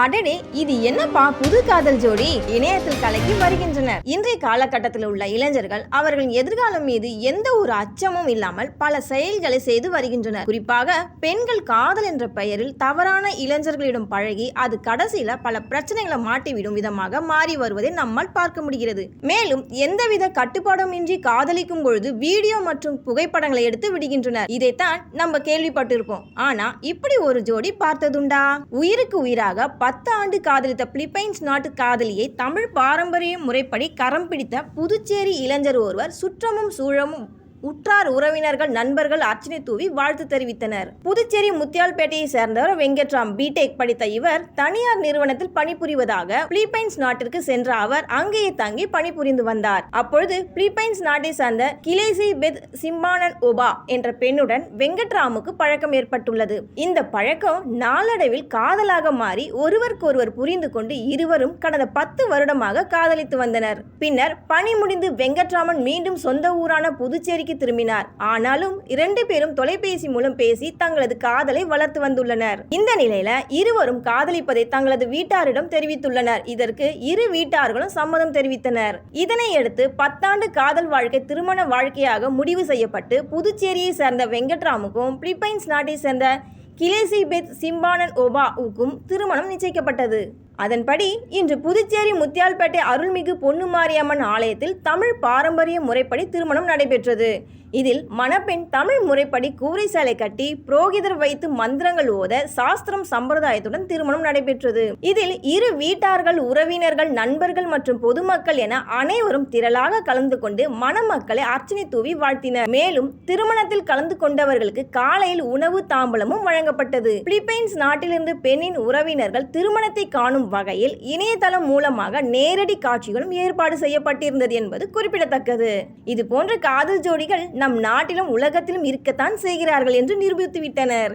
அடடே இது என்னப்பா புது காதல் ஜோடி? இணையத்தில் கலக்கி வருகின்றனர். இன்றைய காலகட்டத்தில் உள்ள இளைஞர்கள் அவர்களின் எதிர்காலம் மீது எந்த ஒரு அச்சமும் இல்லாமல் பல செயல்களை செய்து வருகின்றனர். குறிப்பாக பெண்கள் காதல் என்ற பெயரில் தவறான இளைஞர்களிடம் பழகி அது கடைசியில பல பிரச்சனைகளை மாட்டிவிடும் விதமாக மாறி வருவதை நம்மால் பார்க்க முடிகிறது. மேலும் எந்தவித கட்டுப்பாடும் இன்றி காதலிக்கும் பொழுது வீடியோ மற்றும் புகைப்படங்களை எடுத்து விடுகின்றனர். இதைத்தான் நம்ம கேள்விப்பட்டிருப்போம். ஆனா இப்படி ஒரு ஜோடி பார்த்ததுண்டா? உயிருக்கு உயிராக பத்து ஆண்டு காதலித்த பிலிப்பைன்ஸ் நாட்டு காதலியை தமிழ் பாரம்பரிய முறைப்படி கரம் பிடித்த புதுச்சேரி இளைஞர் ஒருவர் சுற்றமும் சூழமும் உற்றார் உறவினர்கள் நண்பர்கள் அர்ச்சனை தூவி வாழ்த்து தெரிவித்தனர். புதுச்சேரி முத்தியால்பேட்டையை சேர்ந்தவர் வெங்கட்ராம். பிடெக் படித்த இவர் தனியார் நிறுவனத்தில் பணிபுரிவதாக பிலிப்பைன்ஸ் நாட்டிற்கு சென்ற அவர் அங்கேயே தங்கி பணிபுரிந்து வந்தார். அப்பொழுது பிலிப்பைன்ஸ் நாட்டை சார்ந்த கிலேசி பெத் சிம்பானன் ஒபா என்ற பெண்ணுடன் வெங்கட்ராமுக்கு பழக்கம் ஏற்பட்டுள்ளது. இந்த பழக்கம் நாளடைவில் காதலாக மாறி ஒருவருக்கொருவர் புரிந்து கொண்டு இருவரும் கடந்த பத்து வருடமாக காதலித்து வந்தனர். பின்னர் பணி முடிந்து வெங்கட்ராமன் மீண்டும் சொந்த ஊரான புதுச்சேரிக்கு திரும்பினார். ஆனாலும் இரண்டு பேரும் தொலைபேசி மூலம் பேசி தங்களது காதலை வளர்த்து வந்துள்ளனர். இந்த நிலையில இருவரும் காதலிப்பதை தங்களது வீட்டாரிடம் தெரிவித்துள்ளனர். இதற்கு இரு வீட்டார்களும் சம்மதம் தெரிவித்தனர். இதனையடுத்து பத்தாண்டு காதல் வாழ்க்கை திருமண வாழ்க்கையாக முடிவு செய்யப்பட்டு புதுச்சேரியை சேர்ந்த வெங்கட்ராமுக்கும் பிலிப்பைன்ஸ் நாட்டை சேர்ந்த கிலேசி பெத் சிம்பானன் ஓபாவுக்கும் திருமணம் நிச்சயிக்கப்பட்டது. அதன்படி இன்று புதுச்சேரி முத்தியால்பேட்டை அருள்மிகு பொன்னு மாரியம்மன் ஆலயத்தில் தமிழ் பாரம்பரிய முறைப்படி திருமணம் நடைபெற்றது. இதில் மணப்பெண் தமிழ் முறைப்படி கூரை சேலை கட்டி புரோகிதர் வைத்து மந்திரங்கள் ஓத சாஸ்திரம் சம்பிரதாயத்துடன் திருமணம் நடைபெற்றது. இதில் இரு வீட்டார்கள் உறவினர்கள் நண்பர்கள் மற்றும் பொதுமக்கள் என அனைவரும் திரளாக கலந்து கொண்டு மணமக்களை அர்ச்சனை தூவி வாழ்த்தினர். மேலும் திருமணத்தில் கலந்து கொண்டவர்களுக்கு காலையில் உணவு தாம்பலமும் வழங்கப்பட்டது. பிலிப்பைன்ஸ் நாட்டிலிருந்து பெண்ணின் உறவினர்கள் திருமணத்தை காணும் வகையில் இணையதளம் மூலமாக நேரடி காட்சிகளும் ஏற்பாடு செய்யப்பட்டிருந்தது என்பது குறிப்பிடத்தக்கது. இது போன்ற காதல் ஜோடிகள் நம் நாட்டிலும் உலகத்திலும் இருக்கத்தான் செய்கிறார்கள் என்று நிரூபித்துவிட்டனர்.